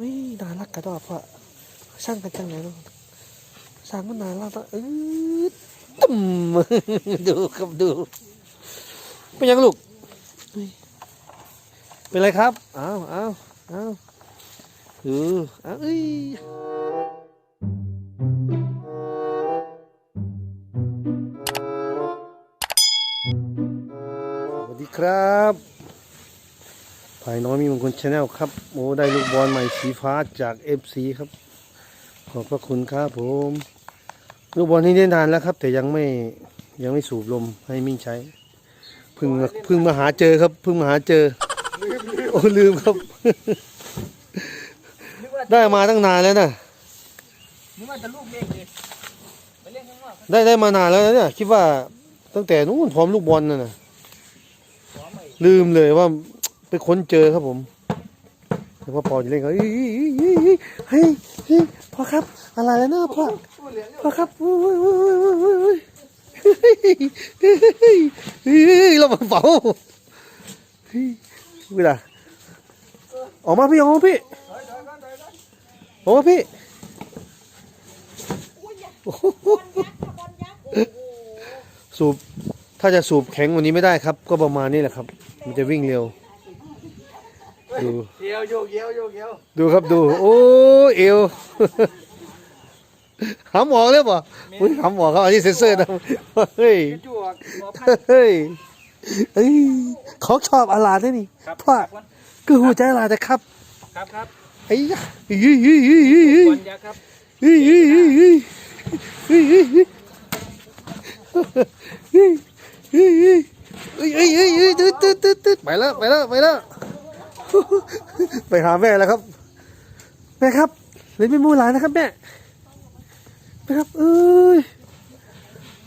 ไม่งน่ารักกระดอกพ่อช่างกันจังไหนเนาะสร้างมันน่ารักเนาะเออตึมดูครับดู เป็นยังลูก เป็นไรครับ อ้าวอ้าวอ้าวดูอ้าวเอ้ยสวัสดีครับายน้อยมีมงคลชาแนลครับโอ้ได้ลูกบอลใหม่สีฟ้าจาก FC ครับ ขอบพระคุณครับผม ลูกบอลนี้ได้นานแล้วครับ แต่ยังไม่ยังไม่สูบลมให้มิ่งใช้เพิ่งมาเพิ่งมาหาเจอครับเพิ่งมาหาเจอโอ้ลืมครับ ได้มาตั้งนานแล้วนะนึกว่าจะลูกเล็กเลยไปเล่นข้างนอกได้ได้มานานแล้วนะเนี่ยคิดว่าตั้งแต่นู้นพร้อมลูกบอลน่ะนะขอใหม่ลืมเลยว่า ไปค้นเจอครับผมแต่พ่อปอจะเล่นเขาเฮ้ยเฮ้ยพ่อครับ อะไรนะพ่อพูดเหลืองพ่อครับโอ้ยโอ้ยโอ้ยโอ้ยโอ้ยโอ้ยเฮ้ยเฮ้ยเฮ้ยเฮ้ยเรามาเป่าเฮ้ยเวลาออกมาพี่ออกมาพี่ออกมาพี่สูบถ้าจะสูบแข็งกวันนี้ไม่ได้ครับ ก็ประมาณนี้แหละครับ มันจะวิ่งเร็ว ดูเยียวโยกเยียวโยกเยียวดูครับดู โอ้เอวหำหมอกเลยป่ะอุ้ยหำหมอกครับอันนี้เซ็นเซอร์นะเฮ้ยกระจวกหัวพันเฮ้ยเฮ้ยเขาชอบอาลาด้วยนี่ครับพ่อคือหัวใจอาลาแต่ครับครับครับไอ้ยะเฮ้ยเฮ้ยเฮ้ยเฮ้ยเฮ้ยเฮ้ยบอลยักษ์ครับเฮ้ยเฮ้ยเฮ้ยเฮ้ยเฮ้ยเฮ้ยเฮ้ยเฮ้ยเฮ้ยเฮ้ยเฮ้ยเฮ้ยเฮ้ยเฮ้ยตึ๊ดตึ๊ดตึ๊ดตึ๊ดไปแล้วไปแล้วไปแล้ว ไปหาแม่แล้วครับ แม่ครับเล่นไม่มูหลานนะครับแม่แม่ครับเอ้ย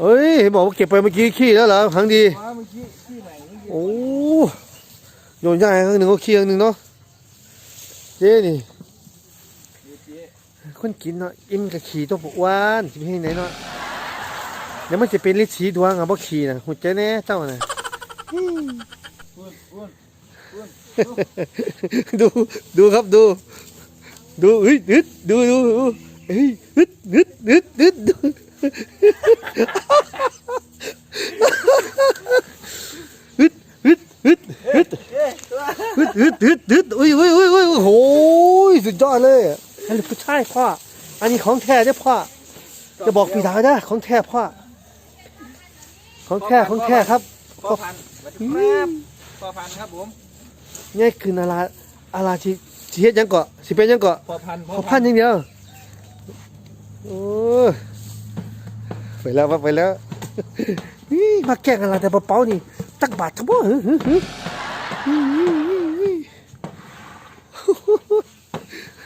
เอ้ยเห็นบอกว่าเก็บไปเมื่อกี้ขี้แล้วเหรอครั้งดีมาเมื่อกี้ที่ไหนเมื่อกี้โอ้โยนย่ายครั้งหนึ่งก็ขี้ครั้งหนึ่งเนาะเจ๊นี่เดี๋ยวเจ๊คนกินเนาะอิ่มกับขี่ตัวปกหวานสิให้ไหนเนาะเดี๋ยวมันจะเป็นฤทธิ์สีดวงอะบ่ขี่นะหุ่นใจแน่เจ้าน่ะ อ้วนอ้วนอ้วนอ้วนดูดูครับดู ดูเฮ้ยนึดดูดูดูเฮ้ยนึดนึดนึดนึดดูฮึดฮึดฮึดฮึดเอ๊ะตัวฮึดฮึดฮึดฮึดอุ้ยอุ้ยอุ้ยอุ้ยโอ้โหสุดยอดเลยอะอันนี้ผู้ชายพ่ออันนี้ของแท้เนี่ยพ่อจะบอกพี่ดาวนะของแท้พ่อของแท้ของแท้ครับพ่อพันธุ์สวัสดีครับพ่อพันธุ์ครับผม นี่คือนาราอาราชิชิเฮ็ดหยังเกาะสิเป็นหยังเกาะพ่อพันธุ์พอพันอย่างเดียวโอ้ยไปแล้วว่าไปแล้วนี่มาแกล้งอะไรแต่เป๋าๆนี่ตักบาททั้งหมดหึหึหึ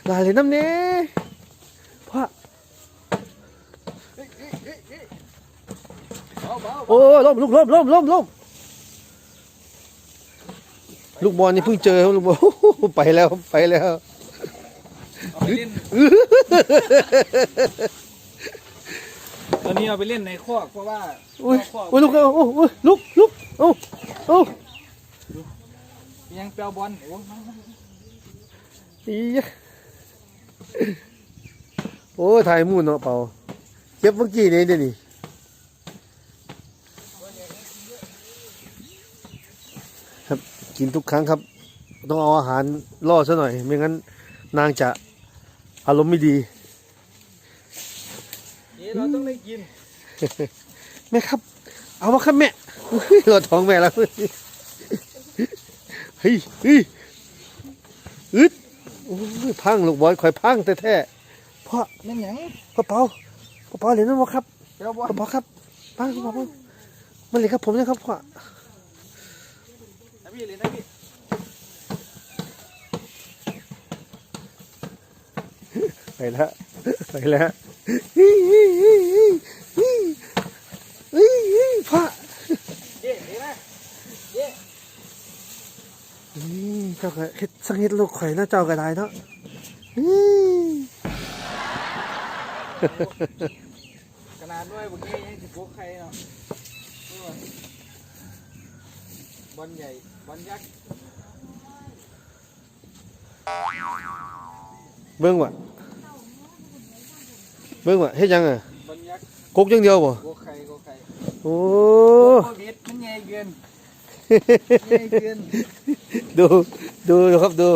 ลาเลยน้ำเน่พ่อเบาเบาโอ้ยล้มลูกล้มล้มล้มล้ม ลูกบอลนี่เพิ่งเจอครับลูกบอลไปแล้วไปแล้วเอาไปเล่นตอนนี้เอาไปเล่นในคอกเพราะว่าอุ้ยคอกอุ้ยลูกเอาโอ้ยลุกลุกโอ้โอ้ยังเปลวบอลโอ้ยอียะโอ้ยถ่ายมูนเนาะเปล่าเก็บเมื่อกี้นี่เดี๋ยวนี้ครับ กินทุกครั้งครับ ต้องเอาอาหารล่อซะหน่อย ไม่งั้นนางจะอารมณ์ไม่ดีเอ๊ะเราต้องได้กินแม่ครับ เอามาครับแม่อุ๊ยรอท้องแม่แล้วเฮ้ยเฮ้ยอึดโอ้ยพังลูกบอลข่อยพังแท้ๆพ่อนั่นหยังพ่อเปาพ่อเปาเหรียญนั่นบ่ครับเปลวบอลพ่อเปาครับปังพ่อเปามันเหรียญครับผมนะครับพ่อนะ พี่เลยนะพี่ไปแล้วไปแล้วเฮ้ยเฮ้ยเฮ้ยเฮ้ยเฮ้ยเฮ้ยเฮ้ยพ่อเจ๊เห็นไหมเจ๊นี่เจ้าก็เฮ็ดสังเฮ็ดลูกข่อยนะเจ้าก็ได้เนาะอืมขนาดด้วยบุกี้ยังสิบพวกใครเนาะบอลใหญ่ บอลยักษ์เบิ่งว่ะเบิ่งว่ะเฮ็ดหยังอะบันยักษ์กกอย่างเดียวบ่โกไข่โกไข่โอ้โควิดมันใหญ่เกินใหญ่เกินดูดูดูครับดู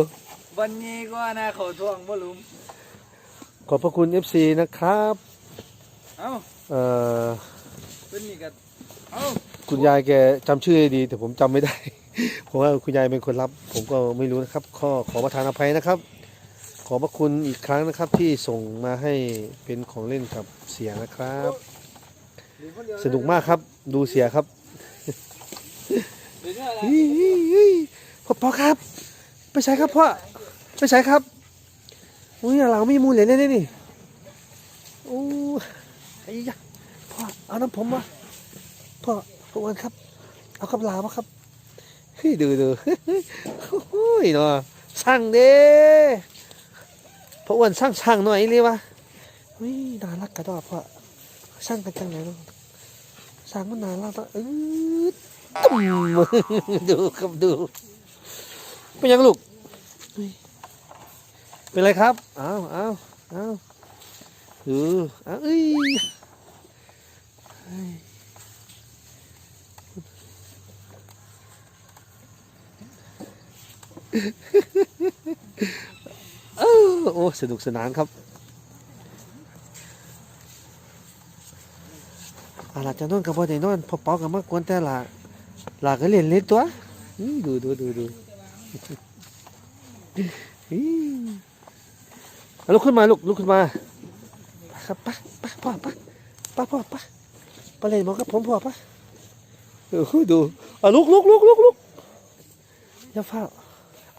วันนี้ก็น่าเขาทวงบ่ลุมขอบพระคุณ FC นะครับ เอ้าเอ่อเป็นนี่ก็เอ้า คุณยายแกจำชื่อได้ดี แต่ผมจำไม่ได้ เพราะว่าคุณยายเป็นคนรับ ผมก็ไม่รู้นะครับขอขอประทานอภัยนะครับ ขอบพระคุณอีกครั้งนะครับที่ส่งมาให้เป็นของเล่นกับเสียนะครับ สนุกมากครับ ดูเสียครับพ่อพ่อครับ ไปใช้ครับพ่อไปใช้ครับอุ้ยเราไม่มีมูลเลยเนี่ยนี่โอ้ไอ้ยะพ่อเอาน้ำผมมาพ่อพ่อวันครับ เอากับลาวมาครับ ดูดูโอ้ยเนาะสั่งเด้พ่ออ้วนสั่งสั่งหน่อยเลยวะอุ้ยน่ารักกระดอพ่อสั่งกันจังไหนเนาะสั่งมันน่ารักตัวเออตุ่มดูครับดูเป็นยังลูกเฮ้ยเป็นไรครับ อ้าวอ้าวอ้าวดูอ้าวเอ้ยเฮ้ยเอ้า โอ้ สนุกสนานครับอาล่ะจะนอนกับบ่ได้นอนพอเปากับมากวนแต่ละหลาก็เรียนเล่นตัวดูดูดูดูอืมลุกขึ้นมาลูกลุกขึ้นมาปครับไปไปพ่อไปไปพ่อปไปเล่นมองกับผมพ่อปเออดูเอาลุกลุกลุกลุกลุกอย่าเฝ้า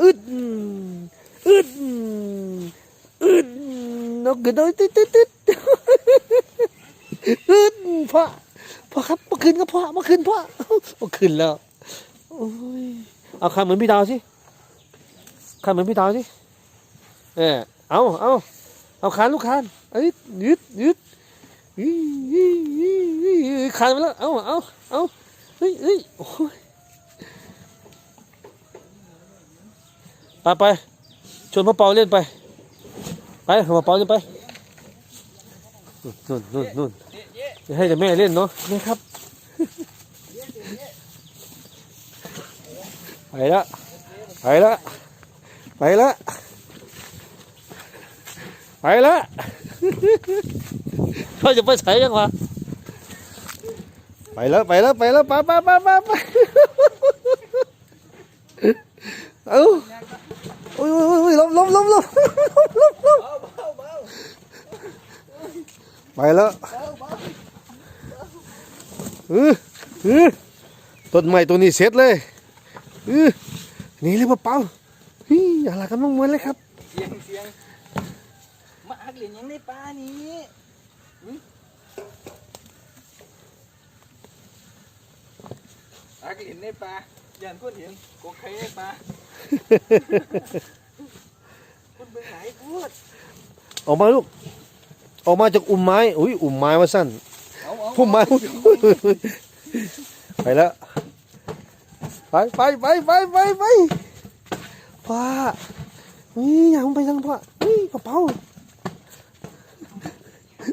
อึดอึดอึดนกกระโดดตึ๊ดตึ๊ดตึ๊ดอึดพ่อพ่อครับเมื่อคืนก็พ่อเมื่อคืนพ่อเมื่อคืนแล้วเอาคำเหมือนพี่ดาวสิคำเหมือนพี่ดาวสิเออเอาเอาเอาคานลูกคานเอ้ยยึดยึดอีอีอีอีคานไปแล้วเอาเอาเอาเฮ้ยเฮ้ยโอ้ย ไปไปชวนพ่อเปาเล่นไป ไปพ่อเปาเล่นไปนู่นนู่นนู่นเย้เย้จะให้แต่แม่เล่นเนาะนี่ครับไปละไปละไปละไปละเขาจะไปใส่ยังวะไปแล้วไปแล้วไปแล้วไปไปไปไปไปเอ้าโอ้ยโอ้ยโอ้ยล้มล้มล้มล้มล้มล้ม เบาเบาเบา ไปแล้วเบาเบาเออเออต้นไม้ตัวนี้เสร็จเลยเออนี่เลยเปล่าๆเฮ้ยอะไรกันบ้างมันเลยครับเสียงเสียงมาอักเหรียญยังในป่านี้หึอักเหรียญในป่ายันคนเห็นโกไข่ในป่าคุณเป็นไหนพูดออกมาลูก ออกมาจากอุ่มไม้อุ้ยอุ่มไม้ว่าสั้นเอาเอาพุ่มไม้ไปแล้วไปไปไปไปไปไปพ่อนี่อย่ามึงไปทางพ่อนี่กระเป๋า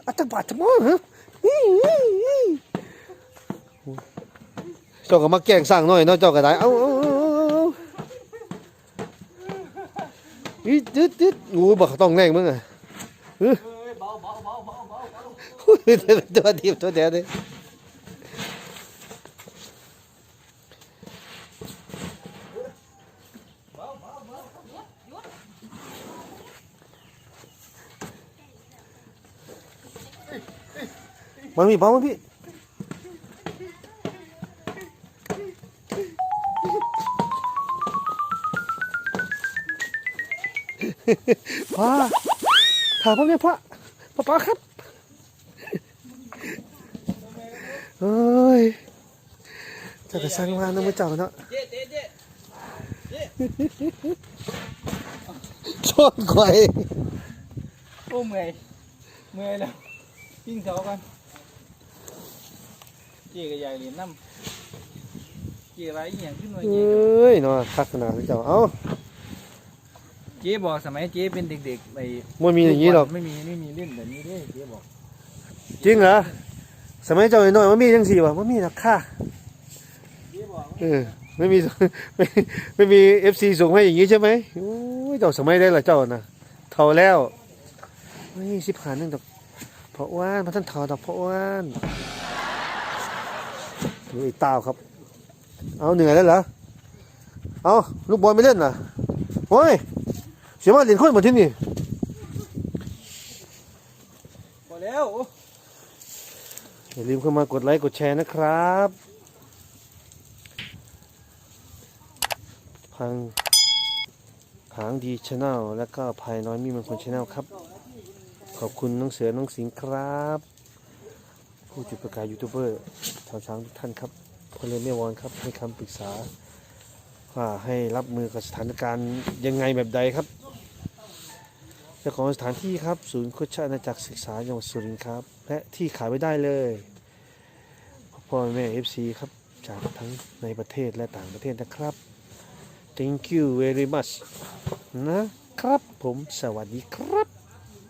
อัตบาดจะมองเหรอนี่นี่นี่เจ้าก็มาแกล้งสั่งหน่อยเนาะเจ้าก็ได้เอาเอาเอาเอาเอาอีดึดดึดงูบอกต้องแรงมึงอะ ตัวเดียวตัวเดียวเลยมันมีบ้ามั้งพี่พ่อถามพ่อเนี่ยพ่อพ่อป้าครับ เฮ้ยเจะกระสังวานน้ำมือเจ้าเนาะเจ๊เจ๊เจ๊ชนข่อยโอ้เมื่อยเมื่อยแล้วปิ้งเสากันเจ๊กับยายเหรียญน้ำเจ๊อะไรอหย่างขึ้นมาเอเจ๊กับ้ยเนาะทักขนาดนี้เจ้าเอ้าเจ๊บอกสมัยเจ๊เป็นเด็กๆไอ้ไม่มีอย่างนี้หรอกไม่มีไม่มีเล่นแบบนี้เด้เจ๊บอกจริงเหรอ สมัยเจ้าน้อยๆมันมีจังสี่วะมันมีหรอกค่ะเจ๊บอกเออไม่มีไม่ไม่มีเอฟซีส่งให้อย่างนี้ใช่ไหมโอ้ยเจ้าสมัยได้ละเจ้านะเท่าแล้วไม่สิบหานึงดอกเพราะว่านพระท่านเท่าดอกเพราะว่านดูไอ้เต้าครับ เอาเหนื่อยแล้วเหรอเอาลูกบอลไม่เล่นเหรอโอ้ยเสียมาเหรียญคนหมดที่นี่พอแล้ว อย่าลืมเข้ามากดไลค์กดแชร์นะครับ พังหางดีชาแนลแล้วก็ภายน้อยมีมันคนชาแนลครับ ขอบคุณน้องเสือน้องสิงห์ครับ ผู้จุดประกายยูทูบเบอร์ชาวช้างทุกท่านครับพลเรือนแม่วอนครับให้คำปรึกษาว่าให้รับมือกับสถานการณ์ยังไงแบบใดครับเจ้าของสถานที่ครับ ศูนย์โคชอาณาจักรศึกษาจังหวัดสุรินทร์ครับ และที่ขายไม่ได้เลยพ่อแม่เอฟซีครับ จากทั้งในประเทศและต่างประเทศนะครับ thank you very much นะครับผมสวัสดีครับ